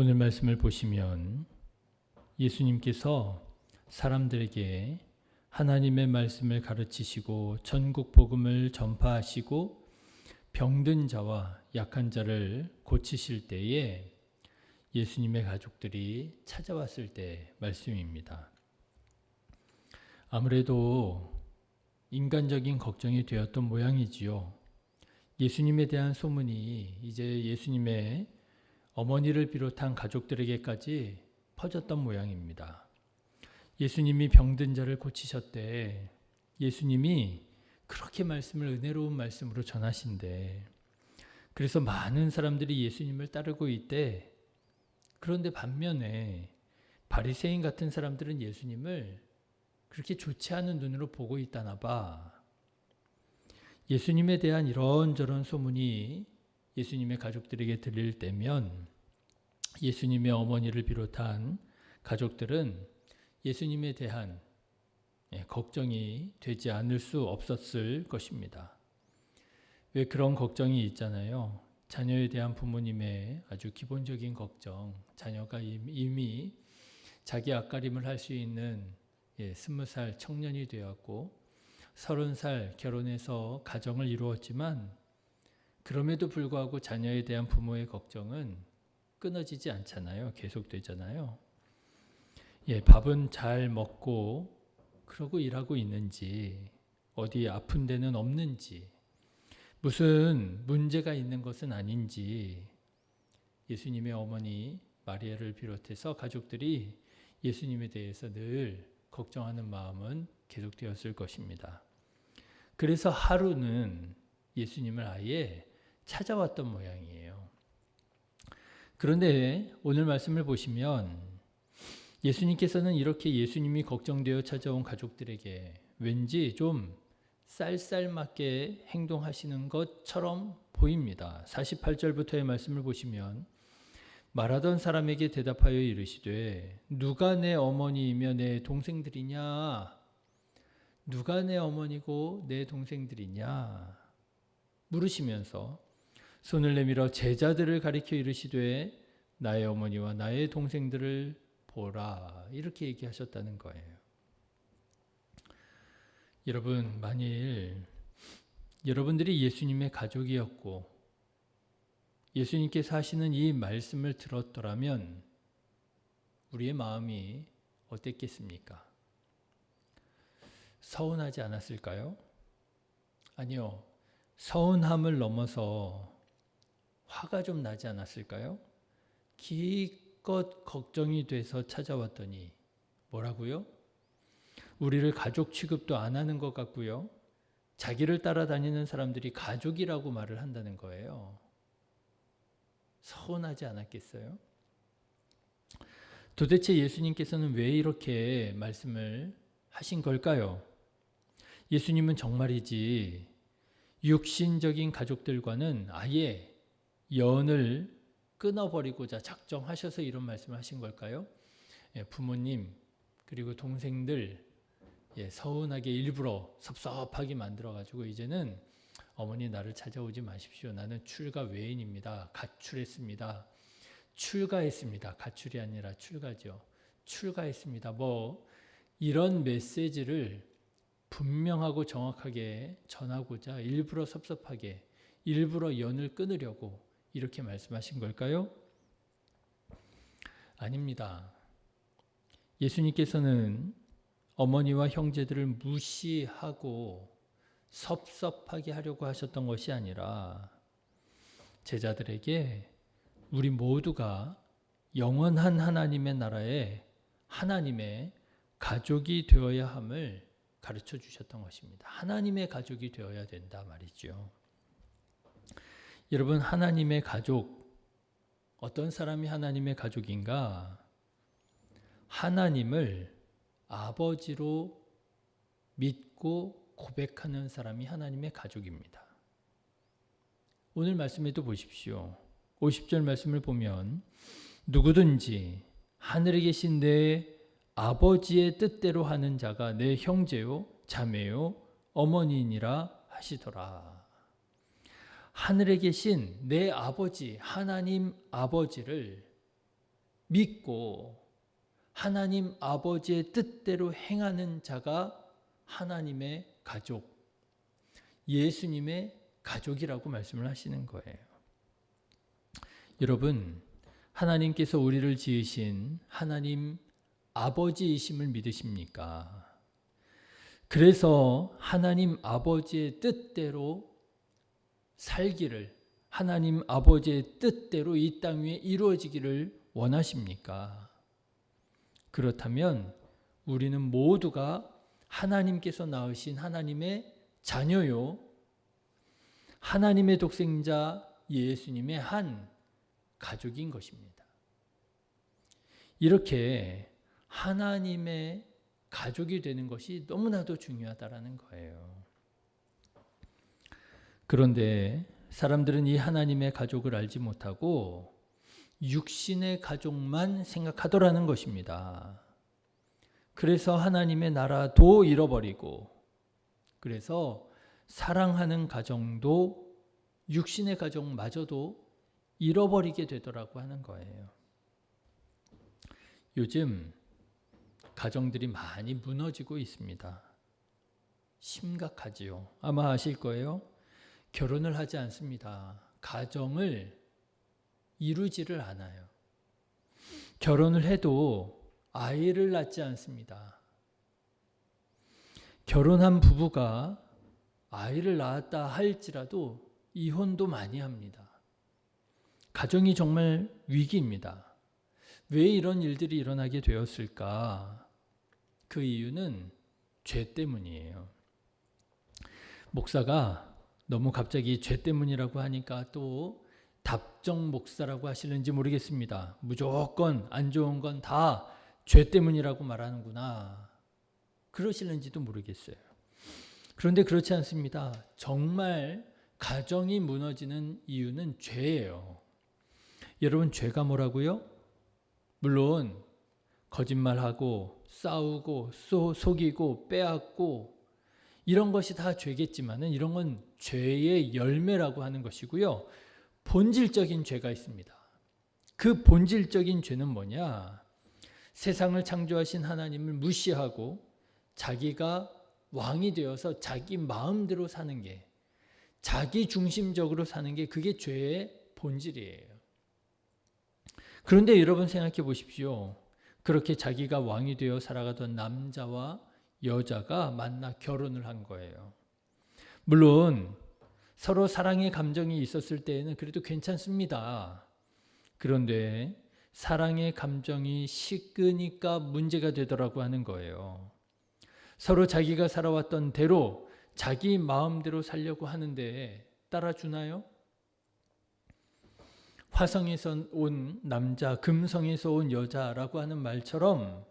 오늘 말씀을 보시면 예수님께서 사람들에게 하나님의 말씀을 가르치시고 전국 복음을 전파하시고 병든 자와 약한 자를 고치실 때에 예수님의 가족들이 찾아왔을 때 말씀입니다. 아무래도 인간적인 걱정이 되었던 모양이지요. 예수님에 대한 소문이 이제 예수님의 어머니를 비롯한 가족들에게까지 퍼졌던 모양입니다. 예수님이 병든 자를 고치셨대. 예수님이 그렇게 말씀을 은혜로운 말씀으로 전하신대. 그래서 많은 사람들이 예수님을 따르고 있대. 그런데 반면에 바리새인 같은 사람들은 예수님을 그렇게 좋지 않은 눈으로 보고 있다나 봐. 예수님에 대한 이런저런 소문이 예수님의 가족들에게 들릴 때면 예수님의 어머니를 비롯한 가족들은 예수님에 대한 예, 걱정이 되지 않을 수 없었을 것입니다. 왜 그런 걱정이 있잖아요. 자녀에 대한 부모님의 아주 기본적인 걱정, 자녀가 이미 자기 앞가림을 할 수 있는 예, 스무 살 청년이 되었고 서른 살 결혼해서 가정을 이루었지만 그럼에도 불구하고 자녀에 대한 부모의 걱정은 끊어지지 않잖아요. 계속되잖아요. 예, 밥은 잘 먹고 그러고 일하고 있는지 어디 아픈 데는 없는지 무슨 문제가 있는 것은 아닌지 예수님의 어머니 마리아를 비롯해서 가족들이 예수님에 대해서 늘 걱정하는 마음은 계속되었을 것입니다. 그래서 하루는 예수님을 아예 찾아왔던 모양이에요. 그런데 오늘 말씀을 보시면 예수님께서는 이렇게 예수님이 걱정되어 찾아온 가족들에게 왠지 좀 쌀쌀맞게 행동하시는 것처럼 보입니다. 48절부터의 말씀을 보시면 말하던 사람에게 대답하여 이르시되 누가 내 어머니이며 내 동생들이냐 누가 내 어머니고 내 동생들이냐 물으시면서 손을 내밀어 제자들을 가리켜 이르시되 나의 어머니와 나의 동생들을 보라 이렇게 얘기하셨다는 거예요. 여러분 만일 여러분들이 예수님의 가족이었고 예수님께서 하시는 이 말씀을 들었더라면 우리의 마음이 어땠겠습니까? 서운하지 않았을까요? 아니요. 서운함을 넘어서 화가 좀 나지 않았을까요? 기껏 걱정이 돼서 찾아왔더니 뭐라고요? 우리를 가족 취급도 안 하는 것 같고요. 자기를 따라다니는 사람들이 가족이라고 말을 한다는 거예요. 서운하지 않았겠어요? 도대체 예수님께서는 왜 이렇게 말씀을 하신 걸까요? 예수님은 정말이지 육신적인 가족들과는 아예 연을 끊어버리고자 작정하셔서 이런 말씀을 하신 걸까요? 예, 부모님 그리고 동생들 예, 서운하게 일부러 섭섭하게 만들어가지고 이제는 어머니 나를 찾아오지 마십시오. 나는 출가 외인입니다. 가출했습니다. 출가했습니다. 가출이 아니라 출가죠. 출가했습니다. 뭐 이런 메시지를 분명하고 정확하게 전하고자 일부러 섭섭하게 일부러 연을 끊으려고 이렇게 말씀하신 걸까요? 아닙니다. 예수님께서는 어머니와 형제들을 무시하고 섭섭하게 하려고 하셨던 것이 아니라 제자들에게 우리 모두가 영원한 하나님의 나라에 하나님의 가족이 되어야 함을 가르쳐 주셨던 것입니다. 하나님의 가족이 되어야 된다 말이죠. 여러분, 하나님의 가족, 어떤 사람이 하나님의 가족인가? 하나님을 아버지로 믿고 고백하는 사람이 하나님의 가족입니다. 오늘 말씀에도 보십시오. 50절 말씀을 보면 누구든지 하늘에 계신 내 아버지의 뜻대로 하는 자가 내 형제요, 자매요, 어머니니라 하시더라. 하늘에 계신 내 아버지, 하나님 아버지를 믿고 하나님 아버지의 뜻대로 행하는 자가 하나님의 가족, 예수님의 가족이라고 말씀을 하시는 거예요. 여러분, 하나님께서 우리를 지으신 하나님 아버지이심을 믿으십니까? 그래서 하나님 아버지의 뜻대로 살기를 하나님 아버지의 뜻대로 이 땅 위에 이루어지기를 원하십니까? 그렇다면 우리는 모두가 하나님께서 낳으신 하나님의 자녀요. 하나님의 독생자 예수님의 한 가족인 것입니다. 이렇게 하나님의 가족이 되는 것이 너무나도 중요하다라는 거예요. 그런데 사람들은 이 하나님의 가족을 알지 못하고 육신의 가족만 생각하더라는 것입니다. 그래서 하나님의 나라도 잃어버리고 그래서 사랑하는 가정도 육신의 가정마저도 잃어버리게 되더라고 하는 거예요. 요즘 가정들이 많이 무너지고 있습니다. 심각하지요. 아마 아실 거예요. 결혼을 하지 않습니다. 가정을 이루지를 않아요. 결혼을 해도 아이를 낳지 않습니다. 결혼한 부부가 아이를 낳았다 할지라도 이혼도 많이 합니다. 가정이 정말 위기입니다. 왜 이런 일들이 일어나게 되었을까? 그 이유는 죄 때문이에요. 목사가 너무 갑자기 죄 때문이라고 하니까 또 답정 목사라고 하시는지 모르겠습니다. 무조건 안 좋은 건 다 죄 때문이라고 말하는구나. 그러시는지도 모르겠어요. 그런데 그렇지 않습니다. 정말 가정이 무너지는 이유는 죄예요. 여러분, 죄가 뭐라고요? 물론, 거짓말하고, 싸우고, 쏘, 속이고, 빼앗고, 이런 것이 다 죄겠지만은 이런 건 죄의 열매라고 하는 것이고요. 본질적인 죄가 있습니다. 그 본질적인 죄는 뭐냐? 세상을 창조하신 하나님을 무시하고 자기가 왕이 되어서 자기 마음대로 사는 게 자기 중심적으로 사는 게 그게 죄의 본질이에요. 그런데 여러분 생각해 보십시오. 그렇게 자기가 왕이 되어 살아가던 남자와 여자가 만나 결혼을 한 거예요. 물론 서로 사랑의 감정이 있었을 때에는 그래도 괜찮습니다. 그런데 사랑의 감정이 식으니까 문제가 되더라고 하는 거예요. 서로 자기가 살아왔던 대로 자기 마음대로 살려고 하는데 따라주나요? 화성에서 온 남자, 금성에서 온 여자라고 하는 말처럼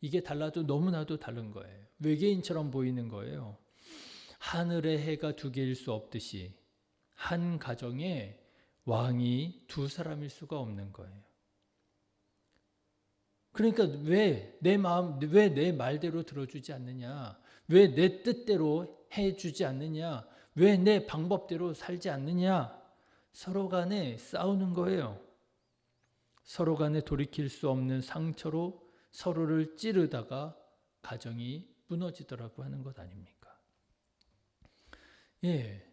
이게 달라도 너무나도 다른 거예요. 외계인처럼 보이는 거예요. 하늘의 해가 두 개일 수 없듯이 한 가정에 왕이 두 사람일 수가 없는 거예요. 그러니까 왜 내 마음, 왜 내 말대로 들어주지 않느냐? 왜 내 뜻대로 해주지 않느냐? 왜 내 방법대로 살지 않느냐? 서로 간에 싸우는 거예요. 서로 간에 돌이킬 수 없는 상처로 서로를 찌르다가 가정이 무너지더라고 하는 것 아닙니까? 예.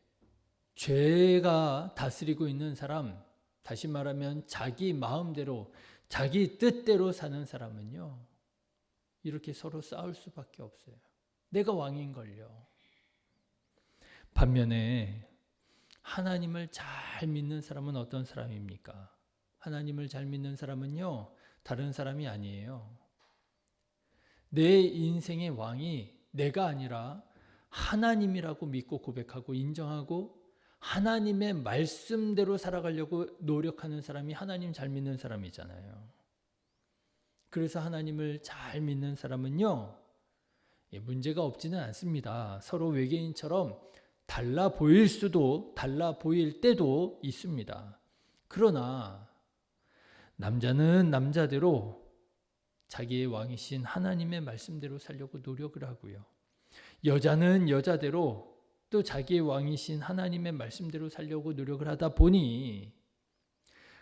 죄가 다스리고 있는 사람, 다시 말하면 자기 마음대로, 자기 뜻대로 사는 사람은요, 이렇게 서로 싸울 수밖에 없어요. 내가 왕인걸요. 반면에 하나님을 잘 믿는 사람은 어떤 사람입니까? 하나님을 잘 믿는 사람은요, 다른 사람이 아니에요. 내 인생의 왕이 내가 아니라 하나님이라고 믿고 고백하고 인정하고 하나님의 말씀대로 살아가려고 노력하는 사람이 하나님 잘 믿는 사람이잖아요. 그래서 하나님을 잘 믿는 사람은요, 문제가 없지는 않습니다. 서로 외계인처럼 달라 보일 수도, 달라 보일 때도 있습니다. 그러나, 남자는 남자대로 자기의 왕이신 하나님의 말씀대로 살려고 노력을 하고요. 여자는 여자대로 또 자기의 왕이신 하나님의 말씀대로 살려고 노력을 하다 보니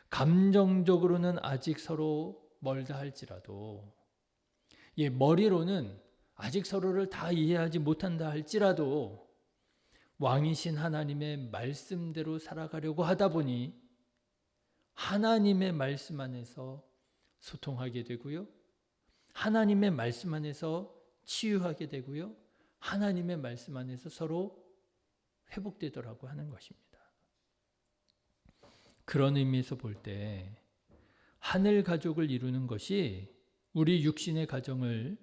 감정적으로는 아직 서로 멀다 할지라도 예, 머리로는 아직 서로를 다 이해하지 못한다 할지라도 왕이신 하나님의 말씀대로 살아가려고 하다 보니 하나님의 말씀 안에서 소통하게 되고요. 하나님의 말씀 안에서 치유하게 되고요. 하나님의 말씀 안에서 서로 회복되더라고 하는 것입니다. 그런 의미에서 볼 때 하늘 가족을 이루는 것이 우리 육신의 가정을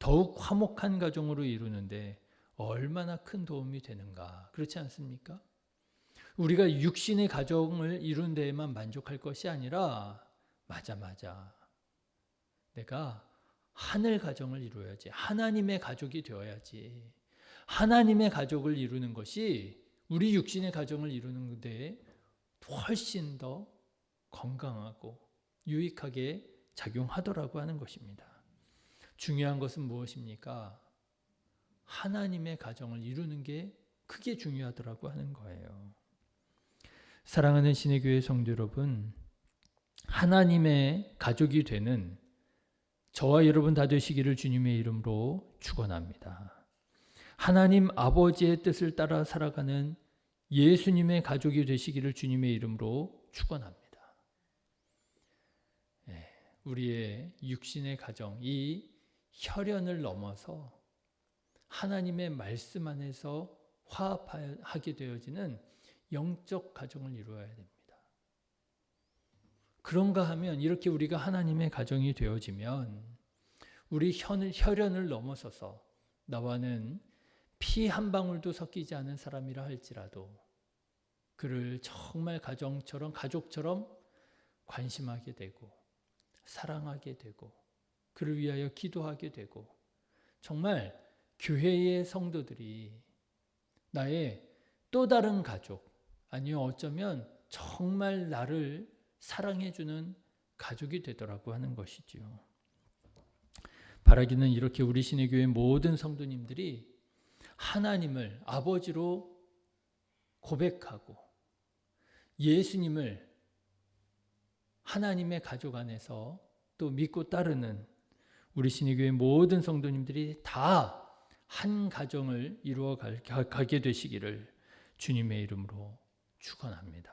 더욱 화목한 가정으로 이루는데 얼마나 큰 도움이 되는가. 그렇지 않습니까? 우리가 육신의 가정을 이룬 데에만 만족할 것이 아니라 맞아 맞아. 내가 하늘 가정을 이루어야지. 하나님의 가족이 되어야지. 하나님의 가족을 이루는 것이 우리 육신의 가정을 이루는 데 훨씬 더 건강하고 유익하게 작용하더라고 하는 것입니다. 중요한 것은 무엇입니까? 하나님의 가정을 이루는 게 크게 중요하더라고 하는 거예요. 사랑하는 신의 교회 성도 여러분, 하나님의 가족이 되는 저와 여러분 다 되시기를 주님의 이름으로 축원합니다. 하나님 아버지의 뜻을 따라 살아가는 예수님의 가족이 되시기를 주님의 이름으로 축원합니다. 예, 우리의 육신의 가정, 이 혈연을 넘어서 하나님의 말씀 안에서 화합하게 되어지는 영적 가정을 이루어야 됩니다. 그런가 하면 이렇게 우리가 하나님의 가정이 되어지면 우리 혈연을 넘어서서 나와는 피 한 방울도 섞이지 않은 사람이라 할지라도 그를 정말 가정처럼 가족처럼 관심하게 되고 사랑하게 되고 그를 위하여 기도하게 되고 정말 교회의 성도들이 나의 또 다른 가족 아니요 어쩌면 정말 나를 사랑해주는 가족이 되더라고 하는 것이지요. 바라기는 이렇게 우리 신의 교회 모든 성도님들이 하나님을 아버지로 고백하고 예수님을 하나님의 가족 안에서 또 믿고 따르는 우리 신의 교회 모든 성도님들이 다 한 가정을 이루어 가게 되시기를 주님의 이름으로 축원합니다.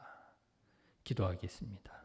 기도하겠습니다.